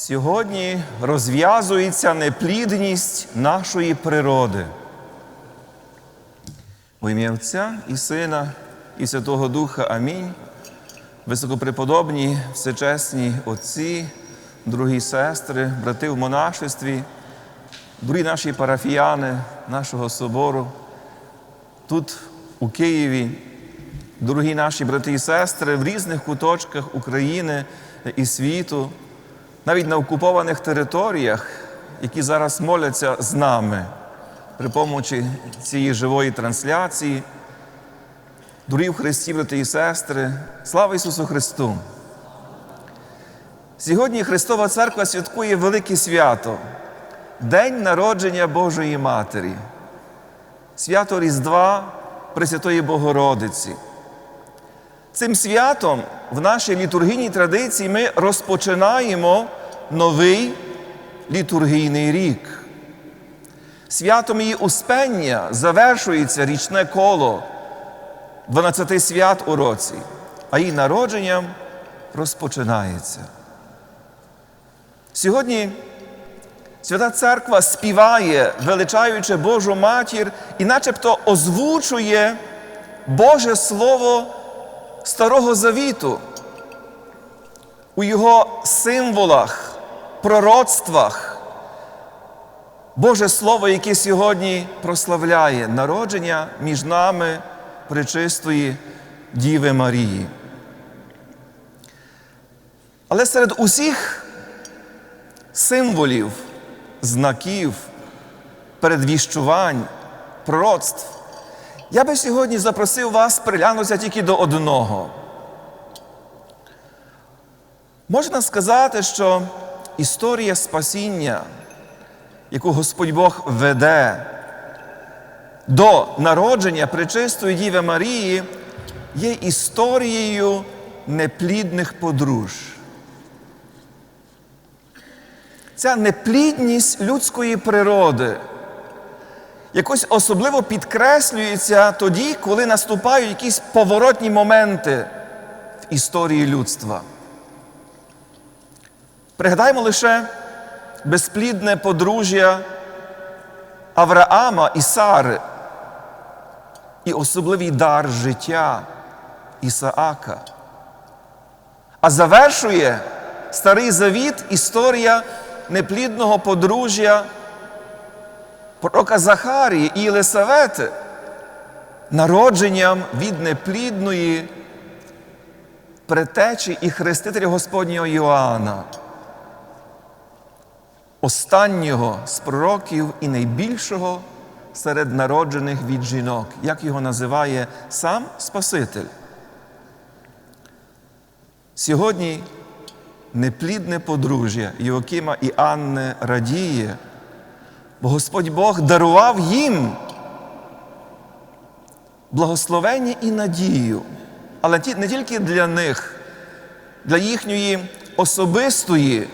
Сьогодні розв'язується неплідність нашої природи. В ім'я Отця і Сина, і Святого Духа Амінь. Високопреподобні, всечесні отці, дорогі сестри, брати в монашестві, дорогі наші парафіяни нашого собору, тут у Києві, дорогі наші брати і сестри в різних куточках України і світу, навіть на окупованих територіях, які зараз моляться з нами при помочі цієї живої трансляції. Дорогі в Христі, брати і сестри, слава Ісусу Христу! Сьогодні Христова Церква святкує велике свято День народження Божої Матері, свято Різдва Пресвятої Богородиці. Цим святом в нашій літургійній традиції ми розпочинаємо новий літургійний рік. Святом її Успення завершується річне коло 12 свят у році, а її народженням розпочинається. Сьогодні Свята Церква співає, величаючи Божу матір, і начебто озвучує Боже Слово Старого Завіту у його символах, пророцтвах. Боже Слово, яке сьогодні прославляє народження між нами пречистої Діви Марії. Але серед усіх символів, знаків, передвіщувань, пророцтв, я би сьогодні запросив вас приглянутися тільки до одного. Можна сказати, що історія спасіння, яку Господь Бог веде до народження Пречистої Діви Марії, є історією неплідних подружжя. Ця неплідність людської природи якось особливо підкреслюється тоді, коли наступають якісь поворотні моменти в історії людства. Пригадаймо лише безплідне подружжя Авраама і Сари і особливий дар життя Ісаака. А завершує Старий Завіт історія неплідного подружжя пророка Захарії і Єлисавети, народженням від неплідної претечі і хрестителя Господнього Йоанна, останнього з пророків і найбільшого серед народжених від жінок, як його називає сам Спаситель. Сьогодні неплідне подружжя Йоакима і Анни радіє, бо Господь Бог дарував їм благословення і надію, але не тільки для них, для їхньої особистої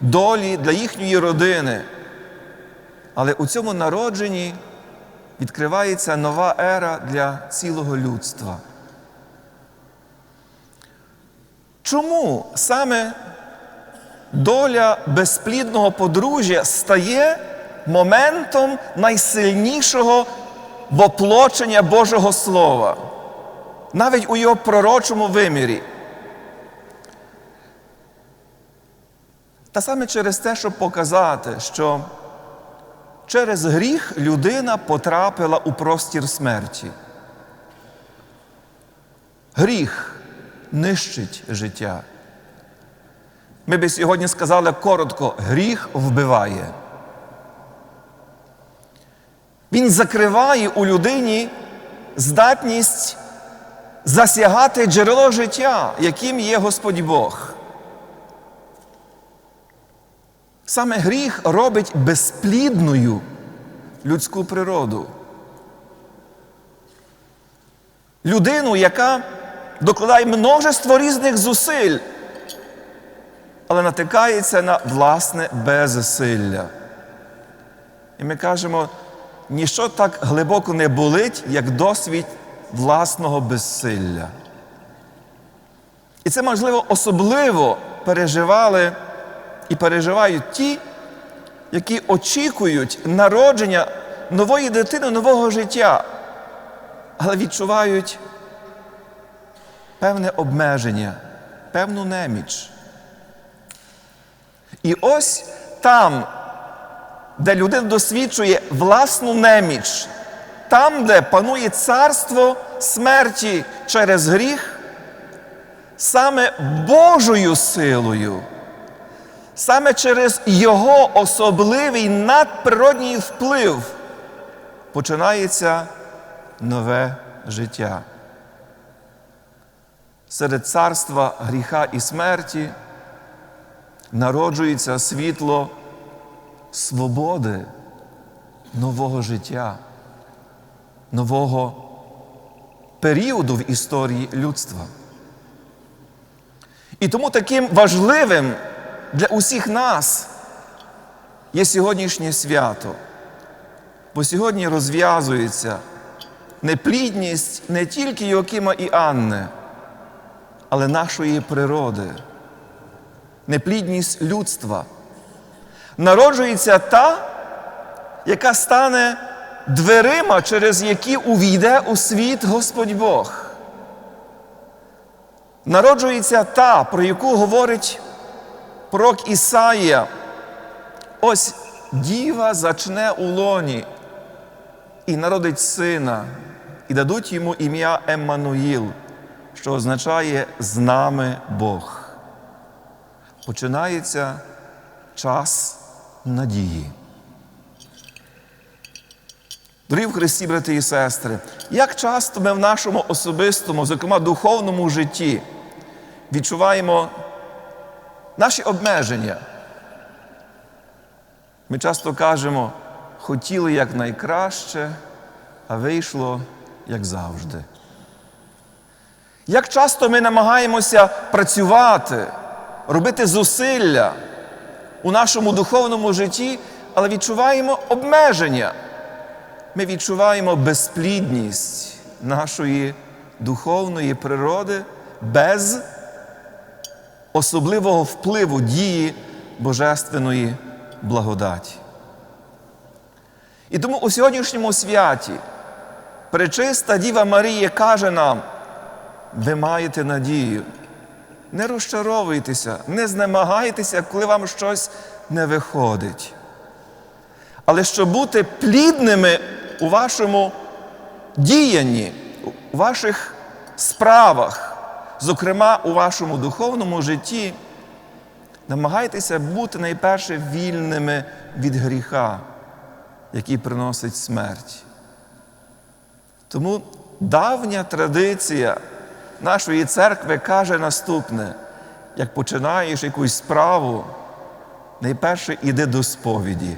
долі, для їхньої родини. Але у цьому народженні відкривається нова ера для цілого людства. Чому саме доля безплідного подружжя стає моментом найсильнішого воплочення Божого Слова, навіть у його пророчому вимірі? Та саме через те, щоб показати, що через гріх людина потрапила у простір смерті. Гріх нищить життя. Ми би сьогодні сказали коротко, гріх вбиває. Він закриває у людині здатність засягати джерело життя, яким є Господь Бог. Саме гріх робить безплідною людську природу. Людину, яка докладає множество різних зусиль, але натикається на власне безсилля. І ми кажемо, ніщо так глибоко не болить, як досвід власного безсилля. І це, можливо, особливо переживали і переживають ті, які очікують народження нової дитини, нового життя, але відчувають певне обмеження, певну неміч. І ось там, де людина досвідчує власну неміч, там, де панує царство смерті через гріх, саме Божою силою, саме через Його особливий надприродній вплив починається нове життя. Серед царства гріха і смерті народжується світло свободи, нового життя, нового періоду в історії людства. І тому таким важливим для усіх нас є сьогоднішнє свято, бо сьогодні розв'язується неплідність не тільки Йоакима і Анни, але нашої природи, неплідність людства. Народжується та, яка стане дверима, через які увійде у світ Господь Бог. Народжується та, про яку говорить пророк Ісаїя. Ось діва зачне у лоні і народить сина, і дадуть йому ім'я Еммануїл, що означає з нами Бог. Починається час надії. Дорогі в Христі, брати і сестри, як часто ми в нашому особистому, зокрема духовному житті, відчуваємо наші обмеження. Ми часто кажемо, хотіли якнайкраще, а вийшло як завжди. Як часто ми намагаємося працювати, робити зусилля у нашому духовному житті, але відчуваємо обмеження. Ми відчуваємо безплідність нашої духовної природи без особливого впливу дії Божественної благодаті. І тому у сьогоднішньому святі пречиста Діва Марія каже нам, ви маєте надію. Не розчаровуйтеся, не знемагайтеся, коли вам щось не виходить. Але щоб бути плідними у вашому діянні, у ваших справах, зокрема у вашому духовному житті, намагайтеся бути найперше вільними від гріха, який приносить смерть. Тому давня традиція нашої церкви каже наступне: як починаєш якусь справу, найперше іди до сповіді.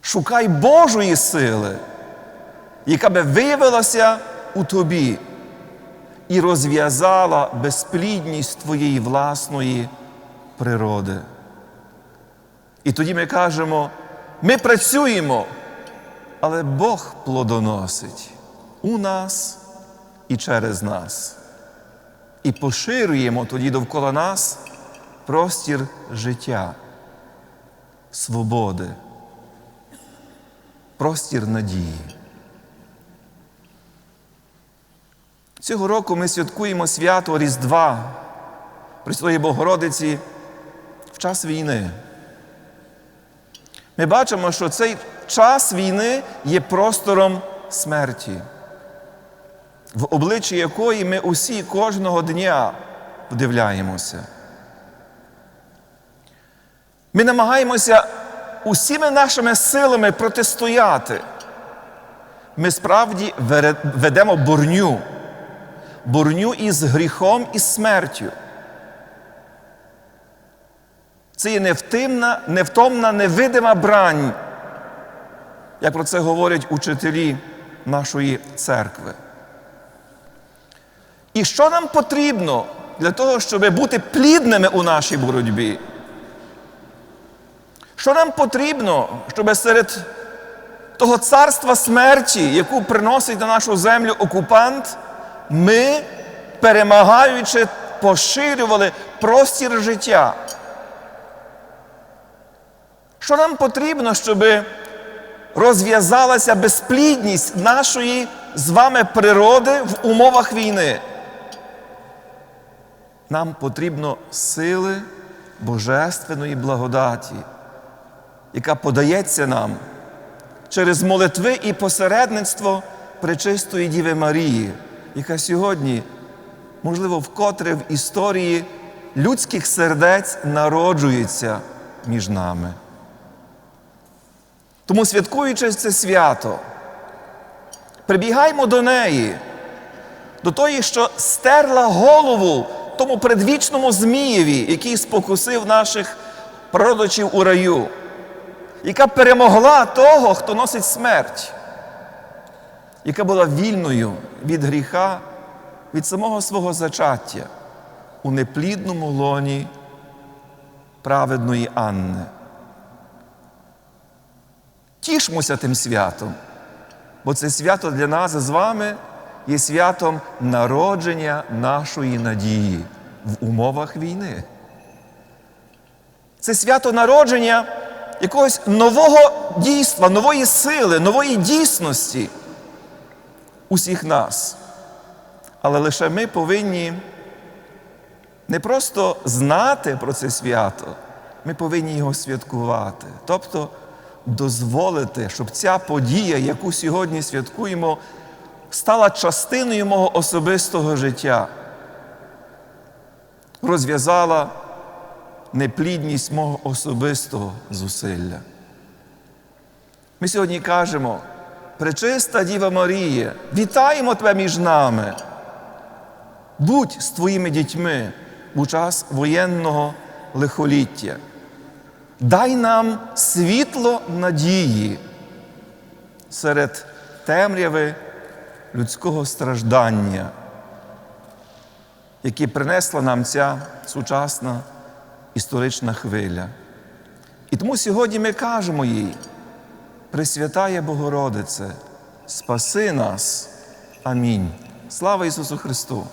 Шукай Божої сили, яка би виявилася у тобі і розв'язала безплідність твоєї власної природи. І тоді ми кажемо, ми працюємо, але Бог плодоносить у нас і через нас. І поширюємо тоді довкола нас простір життя, свободи, простір надії. Цього року ми святкуємо свято Різдва Пресвятої Богородиці в час війни. Ми бачимо, що цей час війни є простором смерті, в обличчі якої ми усі кожного дня вдивляємося. Ми намагаємося усіми нашими силами протистояти. Ми справді ведемо борню, борню із гріхом і смертю. Це є невтимна, невтомна, невидима брань, як про це говорять учителі нашої церкви. І що нам потрібно для того, щоб бути плідними у нашій боротьбі? Що нам потрібно, щоб серед того царства смерті, яку приносить на нашу землю окупант, ми, перемагаючи, поширювали простір життя, Що нам потрібно, щоб розв'язалася безплідність нашої з вами природи в умовах війни? Нам потрібно сили Божественної благодаті, яка подається нам через молитви і посередництво Пречистої Діви Марії, яка сьогодні, можливо, вкотре в історії людських сердець народжується між нами. Тому, святкуючи це свято, прибігаймо до неї, до тої, що стерла голову тому предвічному Змієві, який спокусив наших продочів у раю, яка перемогла того, хто носить смерть, яка була вільною від гріха, від самого свого зачаття у неплідному лоні праведної Анни. Тішмося тим святом, бо це свято для нас з вами є святом народження нашої надії в умовах війни. Це свято народження якогось нового дійства, нової сили, нової дійсності усіх нас. Але лише ми повинні не просто знати про це свято, ми повинні його святкувати. Тобто дозволити, щоб ця подія, яку сьогодні святкуємо, стала частиною мого особистого життя, розв'язала неплідність мого особистого зусилля. Ми сьогодні кажемо, пречиста Діва Марія, вітаємо тебе між нами. Будь з твоїми дітьми у час воєнного лихоліття. Дай нам світло надії серед темряви людського страждання, які принесла нам ця сучасна історична хвиля. І тому сьогодні ми кажемо їй, Пресвятає Богородице, спаси нас. Амінь. Слава Ісусу Христу!